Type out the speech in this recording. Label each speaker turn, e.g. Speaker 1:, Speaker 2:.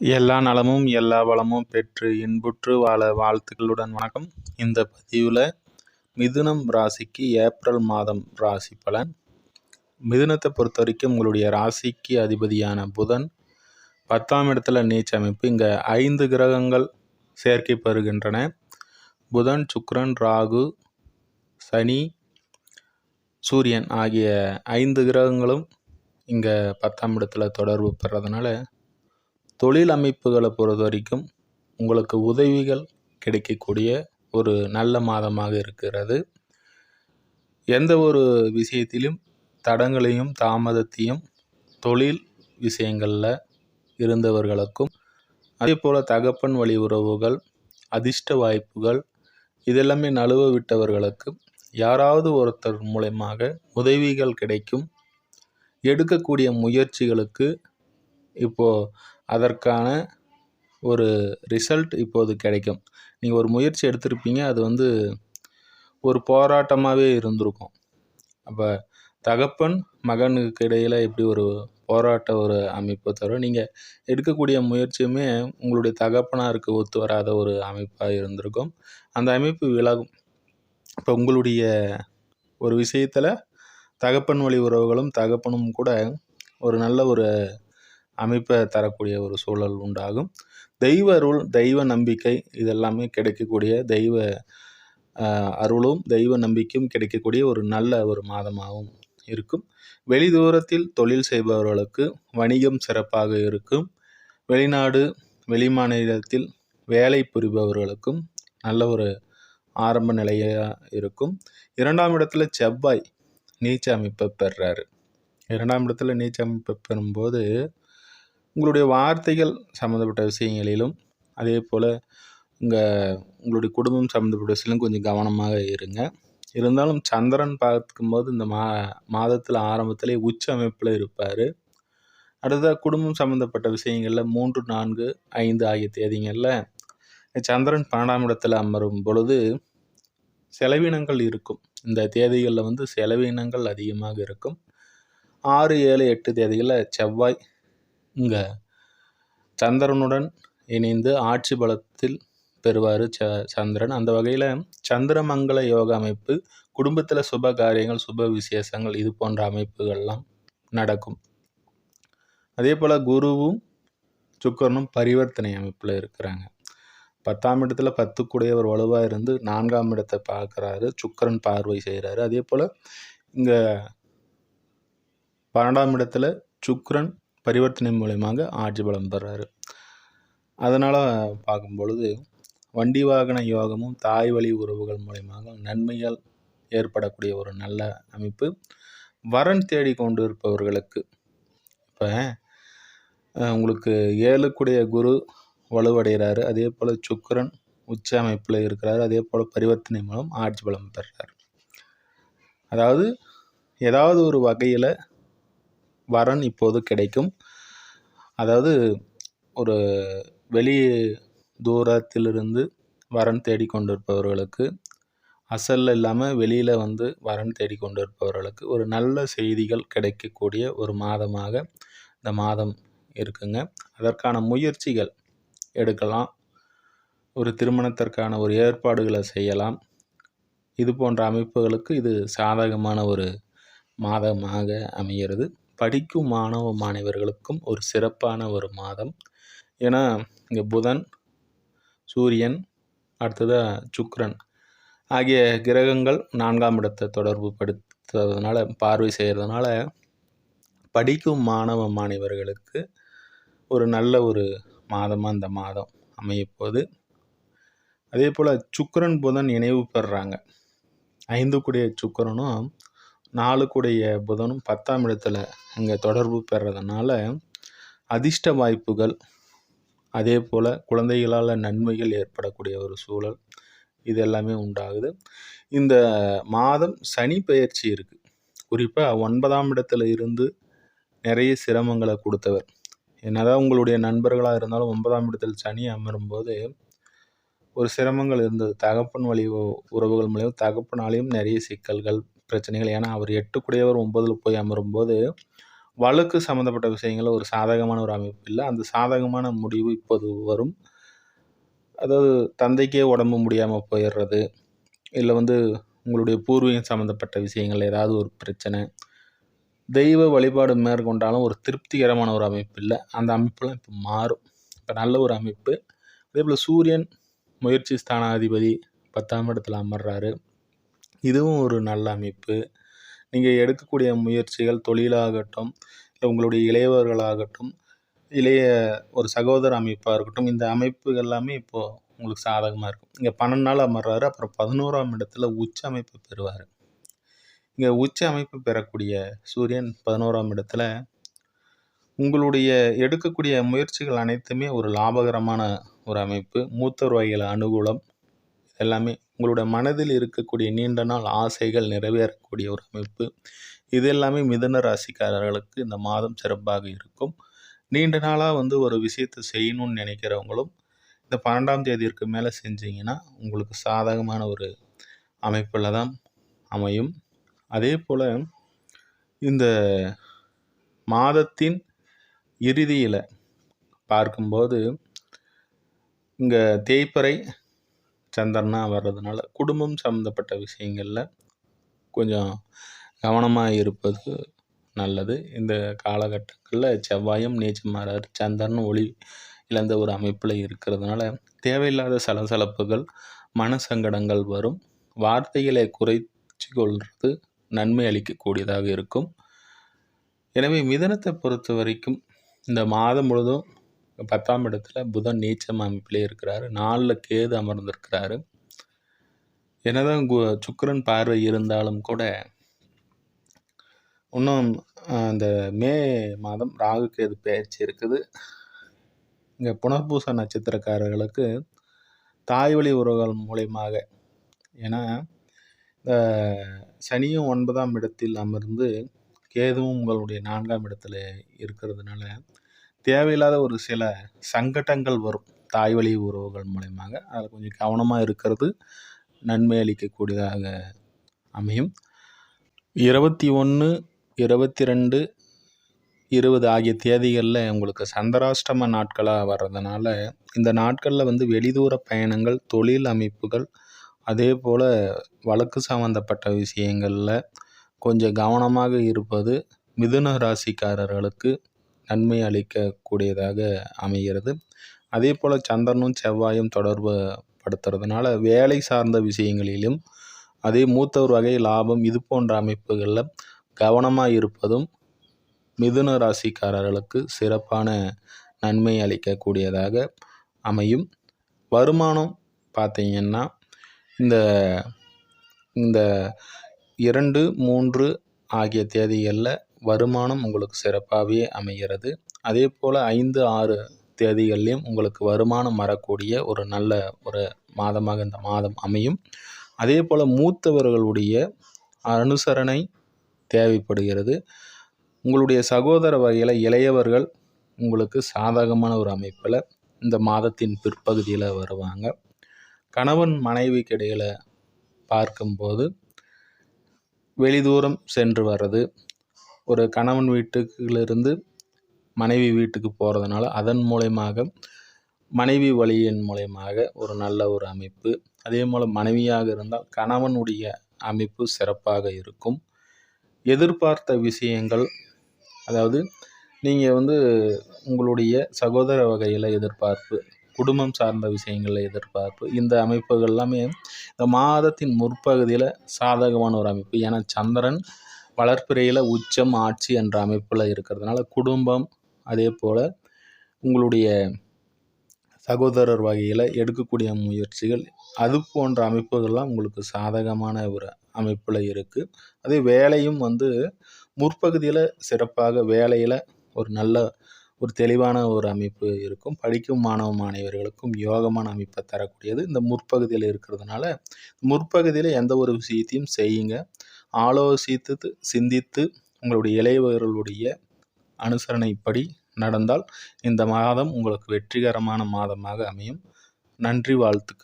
Speaker 1: எல்லா நலமும் எல்லா வளமும் பெற்று இன்புற்று வாழ வாழ்த்துக்களுடன் வணக்கம். இந்த பதிவில் மிதுனம் ராசிக்கு ஏப்ரல் மாதம் ராசி பலன். மிதுனத்தை பொறுத்த வரைக்கும் உங்களுடைய ராசிக்கு அதிபதியான புதன் பத்தாம் இடத்துல நீச்ச அமைப்பு. இங்கே ஐந்து கிரகங்கள் சேர்க்கை பெறுகின்றன. புதன் சுக்ரன் ராகு சனி சூரியன் ஆகிய ஐந்து கிரகங்களும் இங்கே பத்தாம் இடத்துல தொடர்பு பெறதுனால தொழில் அமைப்புகளை பொறுத்த வரைக்கும் உங்களுக்கு உதவிகள் கிடைக்கக்கூடிய ஒரு நல்ல மாதமாக இருக்கிறது. எந்த ஒரு விஷயத்திலும் தடங்களையும் தாமதத்தையும் தொழில் விஷயங்களில் இருந்தவர்களுக்கும் அதே போல் தகப்பன் வழி உறவுகள் அதிர்ஷ்ட வாய்ப்புகள் இதெல்லாமே நழுவ விட்டவர்களுக்கு யாராவது ஒருத்தர் மூலயமாக உதவிகள் கிடைக்கும். எடுக்கக்கூடிய முயற்சிகளுக்கு இப்போது அதற்கான ஒரு ரிசல்ட் இப்போது கிடைக்கும். நீங்கள் ஒரு முயற்சி எடுத்திருப்பீங்க அது வந்து ஒரு போராட்டமாகவே இருந்திருக்கும். அப்போ தகப்பன் மகனுக்கு இடையில் எப்படி ஒரு போராட்ட ஒரு அமைப்பை தவிர நீங்கள் எடுக்கக்கூடிய முயற்சியுமே உங்களுடைய தகப்பனாருக்கு ஒத்து வராத ஒரு அமைப்பாக இருந்திருக்கும். அந்த அமைப்பு விலகும். இப்போ உங்களுடைய ஒரு விஷயத்தில் தகப்பன் வழி உறவுகளும் தகப்பனும் கூட ஒரு நல்ல ஒரு அமைப்பை தரக்கூடிய ஒரு சூழல் உண்டாகும். தெய்வ அருள் தெய்வ நம்பிக்கை இதெல்லாமே கிடைக்கக்கூடிய தெய்வ அருளும் தெய்வ நம்பிக்கையும் கிடைக்கக்கூடிய ஒரு நல்ல ஒரு மாதமாகவும் இருக்கும். வெளி தூரத்தில் தொழில் செய்பவர்களுக்கு வணிகம் சிறப்பாக இருக்கும். வெளிநாடு வெளிமாநிலத்தில் வேலை புரிபவர்களுக்கும் நல்ல ஒரு ஆரம்ப நிலையாக இருக்கும். இரண்டாம் இடத்துல செவ்வாய் நீச்ச அமைப்பை பெறுறாரு. இரண்டாம் இடத்துல நீச்ச அமைப்பை பெறும்போது உங்களுடைய வார்த்தைகள் சம்மந்தப்பட்ட விஷயங்களிலும் அதே போல் உங்கள் உங்களுடைய குடும்பம் சம்மந்தப்பட்ட விஷயம் கொஞ்சம் கவனமாக இருங்க. இருந்தாலும் சந்திரன் பார்க்கும்போது இந்த மா மாதத்தில் ஆரம்பத்திலே உச்ச அமைப்பில் இருப்பார். அடுத்ததாக குடும்பம் சம்மந்தப்பட்ட விஷயங்களில் மூன்று நான்கு ஐந்து ஆகிய தேதிகளில் சந்திரன் பன்னெண்டாம் இடத்தில் அமரும் பொழுது செலவினங்கள் இருக்கும். இந்த தேதிகளில் வந்து செலவினங்கள் அதிகமாக இருக்கும். ஆறு ஏழு எட்டு தேதிகளில் செவ்வாய் இங்கே. சந்திரனுடன் இணைந்து ஆட்சி பலத்தில் பெறுவார் ச சந்திரன். அந்த வகையில் சந்திரமங்கல யோக அமைப்பு குடும்பத்தில் சுப காரியங்கள் சுப விசேஷங்கள் இது போன்ற அமைப்புகள்லாம் நடக்கும். அதே போல் குருவும் சுக்கரனும் பரிவர்த்தனை அமைப்பில் இருக்கிறாங்க. பத்தாம் இடத்துல பத்துக்குடையவர் வலுவாக இருந்து நான்காம் இடத்தை பார்க்குறாரு. சுக்கரன் பார்வை செய்கிறாரு அதே போல் இங்கே பன்னெண்டாம் இடத்துல சுக்கரன் பரிவர்த்தனை மூலயமாக ஆட்சி பலம் பெறாரு. அதனால் பார்க்கும் பொழுது வண்டி வாகன யோகமும் தாய் வழி உறவுகள் மூலயமாக நன்மைகள் ஏற்படக்கூடிய ஒரு நல்ல அமைப்பு வரன் தேடி கொண்டு இருப்பவர்களுக்கு இப்போ உங்களுக்கு ஏழுக்குடைய குரு வலுவடைகிறாரு. அதே போல் சுக்கரன் உச்ச அமைப்பில் இருக்கிறார். அதே போல் பரிவர்த்தனை மூலம் ஆட்சி பலம் பெறுறார் அதாவது ஏதாவது ஒரு வகையில் வரன் இப்போது கிடைக்கும். அதாவது ஒரு வெளி தூரத்திலிருந்து வரன் தேடிக்கொண்டிருப்பவர்களுக்கு அசல் இல்லாமல் வெளியில் வந்து வரன் தேடி கொண்டிருப்பவர்களுக்கு ஒரு நல்ல செய்திகள் கிடைக்கக்கூடிய ஒரு மாதமாக இந்த மாதம் இருக்குங்க. அதற்கான முயற்சிகள் எடுக்கலாம். ஒரு திருமணத்திற்கான ஒரு ஏற்பாடுகளை செய்யலாம். இது போன்ற அமைப்புகளுக்கு இது சாதகமான ஒரு மாதமாக அமைகிறது. படிக்கும் மாணவ மாணவர்களுக்கும் ஒரு சிறப்பான ஒரு மாதம். ஏன்னா இங்கே புதன் சூரியன் அடுத்ததாக சுக்ரன் ஆகிய கிரகங்கள் நான்காம் இடத்தை தொடர்பு படுத்துறதுனால பார்வை செய்கிறதுனால படிக்கும் மாணவ மாணவர்களுக்கு ஒரு நல்ல ஒரு மாதமாக இந்த மாதம் அமையப்போகுது. அதே போல் சுக்கரன் புதன் இணைவு பெறுறாங்க ஐந்து கூடிய சுக்கரனும் நாளுக்குடைய புதனும் பத்தாம் இடத்துல இங்கே தொடர்பு பெறதுனால அதிர்ஷ்ட வாய்ப்புகள் அதே போல் குழந்தைகளால் நன்மைகள் ஏற்படக்கூடிய ஒரு சூழல் இது எல்லாமே உண்டாகுது. இந்த மாதம் சனி பயிற்சி இருக்குது குறிப்பாக ஒன்பதாம் இடத்துல இருந்து நிறைய சிரமங்களை கொடுத்தவர். என்னதான் உங்களுடைய நண்பர்களாக இருந்தாலும் ஒன்பதாம் இடத்தில் சனி அமரும்போது ஒரு சிரமங்கள் இருந்தது. தகப்பன் வழி உறவுகள் மூலியம் தகப்பனாலேயும் நிறைய சிக்கல்கள் பிரச்சனைகள். ஏன்னா அவர் எட்டுக்குடையவர் ஒன்பதில் போய் அமரும்போது வழக்கு சம்மந்தப்பட்ட விஷயங்களில் ஒரு சாதகமான ஒரு அமைப்பு இல்லை. அந்த சாதகமான முடிவு இப்போது வரும். அதாவது தந்தைக்கே உடம்பு முடியாமல் போயிடுறது இல்லை வந்து உங்களுடைய பூர்வீகம் சம்மந்தப்பட்ட விஷயங்கள் ஏதாவது ஒரு பிரச்சனை தெய்வ வழிபாடு மேற்கொண்டாலும் ஒரு திருப்திகரமான ஒரு அமைப்பு இல்லை. அந்த அமைப்புலாம் இப்போ மாறும். இப்போ நல்ல ஒரு அமைப்பு. அதே போல் சூரியன் முயற்சி ஸ்தானாதிபதி பத்தாம் இடத்துல அமர்றாரு. இதுவும் ஒரு நல்ல அமைப்பு. நீங்கள் எடுக்கக்கூடிய முயற்சிகள் தொழிலாகட்டும் இல்லை உங்களுடைய இளையவர்களாகட்டும் இளைய ஒரு சகோதர அமைப்பாக இருக்கட்டும் இந்த அமைப்புகள் எல்லாமே இப்போது உங்களுக்கு சாதகமாக இருக்கும் இங்கே பன்னெண்டு நாள் அமர்றாரு அப்புறம் பதினோராம் இடத்துல உச்ச அமைப்பு பெறுவார். இங்கே உச்ச அமைப்பு பெறக்கூடிய சூரியன் பதினோராம் இடத்துல உங்களுடைய எடுக்கக்கூடிய முயற்சிகள் அனைத்துமே ஒரு லாபகரமான ஒரு அமைப்பு. மூத்தர் வகையில் அனுகூலம் எல்லாமே உங்களோட மனதில் இருக்கக்கூடிய நீண்ட நாள் ஆசைகள் நிறைவேறக்கூடிய ஒரு அமைப்பு. இது எல்லாமே மிதன ராசிக்காரர்களுக்கு இந்த மாதம் சிறப்பாக இருக்கும். நீண்ட நாளாக வந்து ஒரு விஷயத்தை செய்யணும்னு நினைக்கிறவங்களும் இந்த பன்னெண்டாம் தேதிக்கு மேலே செஞ்சீங்கன்னா உங்களுக்கு சாதகமான ஒரு அமைப்பில் தான் அமையும். அதே போல் இந்த மாதத்தின் இறுதியில் பார்க்கும்போது இங்கே தேய்ப்பறை சந்திரனாக வர்றதுனால குடும்பம் சம்மந்தப்பட்ட விஷயங்களில் கொஞ்சம் கவனமாக இருப்பது நல்லது. இந்த காலகட்டங்களில் செவ்வாயும் நீச்சமாறார் சந்திரன் ஒளி இழந்த ஒரு அமைப்பில் இருக்கிறதுனால தேவையில்லாத சலசலப்புகள் மன சங்கடங்கள் வரும். வார்த்தைகளை குறைச்சி கொள்வது நன்மை அளிக்கக்கூடியதாக இருக்கும். எனவே மிதனத்தை பொறுத்த வரைக்கும் இந்த மாதம் முழுதும் பத்தாம் இடத்துல புதன் நீச்சம் அமைப்பிலே இருக்கிறாரு. நாலில் கேது அமர்ந்திருக்கிறாரு. என்னதான் சுக்கரன் பார்வை இருந்தாலும் கூட இன்னும் அந்த மே மாதம் ராகு கேது பயிற்சி இருக்குது. இங்கே புனர்பூச நட்சத்திரக்காரர்களுக்கு தாய் வழி உறவுகள் மூலயமாக ஏன்னா சனியும் ஒன்பதாம் இடத்தில் அமர்ந்து கேதுவும் உங்களுடைய நான்காம் இடத்துல இருக்கிறதுனால தேவையில்லாத ஒரு சில சங்கடங்கள் வரும். தாய் வழி உறவுகள் மூலயமாக. அதில் கொஞ்சம் கவனமாக இருக்கிறது நன்மை அளிக்கக்கூடியதாக அமையும். இருபத்தி ஒன்று இருபத்தி ரெண்டு இருபது ஆகிய தேதிகளில் உங்களுக்கு சந்திராஷ்டம நாட்களாக வர்றதுனால இந்த நாட்களில் வந்து வெளிதூர பயணங்கள் தொழில் அமைப்புகள் அதே போல் வழக்கு சம்மந்தப்பட்ட விஷயங்களில் கொஞ்சம் கவனமாக இருப்பது மிதுன ராசிக்காரர்களுக்கு நன்மை அளிக்கக்கூடியதாக அமைகிறது. அதே போல் சந்திரனும் செவ்வாயும் தொடர்பு படுத்துறதுனால வேலை சார்ந்த விஷயங்களிலும் அதே மூத்தவர் வகை லாபம் இது போன்ற அமைப்புகளில் கவனமாக இருப்பதும் மிதுன ராசிக்காரர்களுக்கு சிறப்பான நன்மை அளிக்கக்கூடியதாக அமையும். வருமானம் பார்த்தீங்கன்னா இந்த இந்த இரண்டு மூன்று ஆகிய தேதிகளில் வருமானம் உங்களுக்கு சிறப்பாகவே அமைகிறது. அதே போல் ஐந்து ஆறு தேதிகள்லேயும் உங்களுக்கு வருமானம் வரக்கூடிய ஒரு நல்ல ஒரு மாதமாக இந்த மாதம் அமையும். அதே போல் மூத்தவர்களுடைய அனுசரணை தேவைப்படுகிறது. உங்களுடைய சகோதர வகையில் இளையவர்கள் உங்களுக்கு சாதகமான ஒரு அமைப்பில் இந்த மாதத்தின் பிற்பகுதியில் வருவாங்க. கணவன் மனைவிக்கு இடையில் பார்க்கும்போது வெளிதூரம் சென்று வர்றது ஒரு கணவன் வீட்டுக்கிலிருந்து மனைவி வீட்டுக்கு போகிறதுனால அதன் மூலயமாக மனைவி வழியின் மூலயமாக ஒரு நல்ல ஒரு அமைப்பு. அதே போல் மனைவியாக இருந்தால் கணவனுடைய அமைப்பு சிறப்பாக இருக்கும். எதிர்பார்த்த விஷயங்கள் அதாவது நீங்கள் வந்து உங்களுடைய சகோதர வகையில் எதிர்பார்ப்பு குடும்பம் சார்ந்த விஷயங்களில் எதிர்பார்ப்பு இந்த அமைப்புகள் எல்லாமே இந்த மாதத்தின் முற்பகுதியில் சாதகமான ஒரு அமைப்பு. ஏன்னா சந்திரன் வளர்ப்பிறையில் உச்சம் ஆட்சி என்ற அமைப்பில் இருக்கிறதுனால குடும்பம் அதே போல் உங்களுடைய சகோதரர் வகையில் எடுக்கக்கூடிய முயற்சிகள் அது போன்ற அமைப்புகள்லாம் உங்களுக்கு சாதகமான ஒரு அமைப்பில் இருக்குது அதே வேலையும் வந்து முற்பகுதியில் சிறப்பாக வேலையில் ஒரு நல்ல ஒரு தெளிவான ஒரு அமைப்பு இருக்கும். படிக்கும் மாணவ மாணவர்களுக்கும் யோகமான அமைப்பை தரக்கூடியது. இந்த முற்பகுதியில் இருக்கிறதுனால முற்பகுதியில் எந்த ஒரு விஷயத்தையும் செய்யுங்க. ஆலோசித்து சிந்தித்து உங்களுடைய இளையவர்களுடைய அனுசரணைப்படி நடந்தால் இந்த மாதம் உங்களுக்கு வெற்றிகரமான மாதமாக அமையும். நன்றி வாழ்த்துக்கள்.